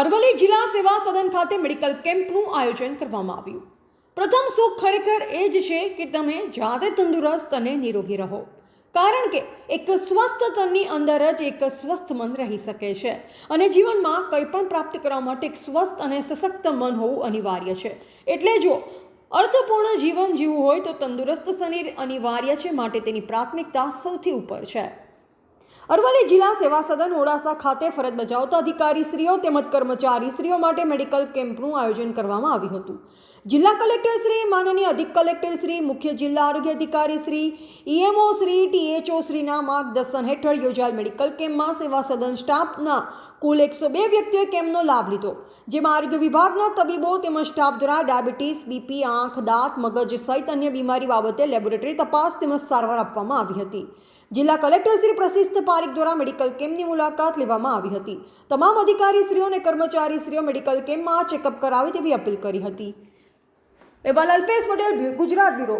અરવલ્લી જિલ્લા સેવા સદન ખાતે મેડિકલ કેમ્પનું આયોજન કરવામાં આવ્યું. પ્રથમ સુખ ખરેખર એ જ છે કે તમે જાતે તંદુરસ્ત અને નિરોગી રહો. કારણ કે એક સ્વસ્થ તનની અંદર જ એક સ્વસ્થ મન રહી શકે છે અને જીવનમાં કંઈ પણ પ્રાપ્ત કરવા માટે એક સ્વસ્થ અને સશક્ત મન હોવું અનિવાર્ય છે. એટલે જો અર્થપૂર્ણ જીવન જીવવું હોય તો તંદુરસ્ત શરીર અનિવાર્ય છે માટે તેની પ્રાથમિકતા સૌથી ઉપર છે. અરવલ્લી જિલ્લા સેવા સદન ઓડાસા ખાતે ફરજ બજાવતા અધિકારીશ્રીઓ તેમજ કર્મચારીશ્રીઓ માટે મેડિકલ કેમ્પનું આયોજન કરવામાં આવ્યું હતું. જિલ્લા કલેક્ટર શ્રી, માનનીય અધિક કલેક્ટર શ્રી, મુખ્ય જિલ્લા આરોગ્ય અધિકારી શ્રી, ઈએમઓ શ્રી, ટીએચઓ શ્રીના માર્ગદર્શન હેઠળ યોજાયેલ મેડિકલ કેમ્પમાં સેવા સદન સ્ટાફના કુલ એકસો બે વ્યક્તિઓએ કેમ્પનો લાભ લીધો, જેમાં આરોગ્ય વિભાગના તબીબો તેમજ સ્ટાફ દ્વારા ડાયાબિટીસ, બીપી, આંખ, દાંત, મગજ સહિત અન્ય બીમારી બાબતે લેબોરેટરી તપાસ તેમજ સારવાર આપવામાં આવી હતી. જિલ્લા કલેક્ટર શ્રી પ્રશિસ્ત પારીખ દ્વારા મેડિકલ કેમ્પની મુલાકાત લેવામાં આવી હતી. તમામ અધિકારીશ્રીઓ અને કર્મચારીશ્રીઓ મેડિકલ કેમ્પમાં ચેકઅપ કરાવે તેવી અપીલ કરી હતી. એવા અલ્પેશ પટેલ ગુજરાત બ્યુરો.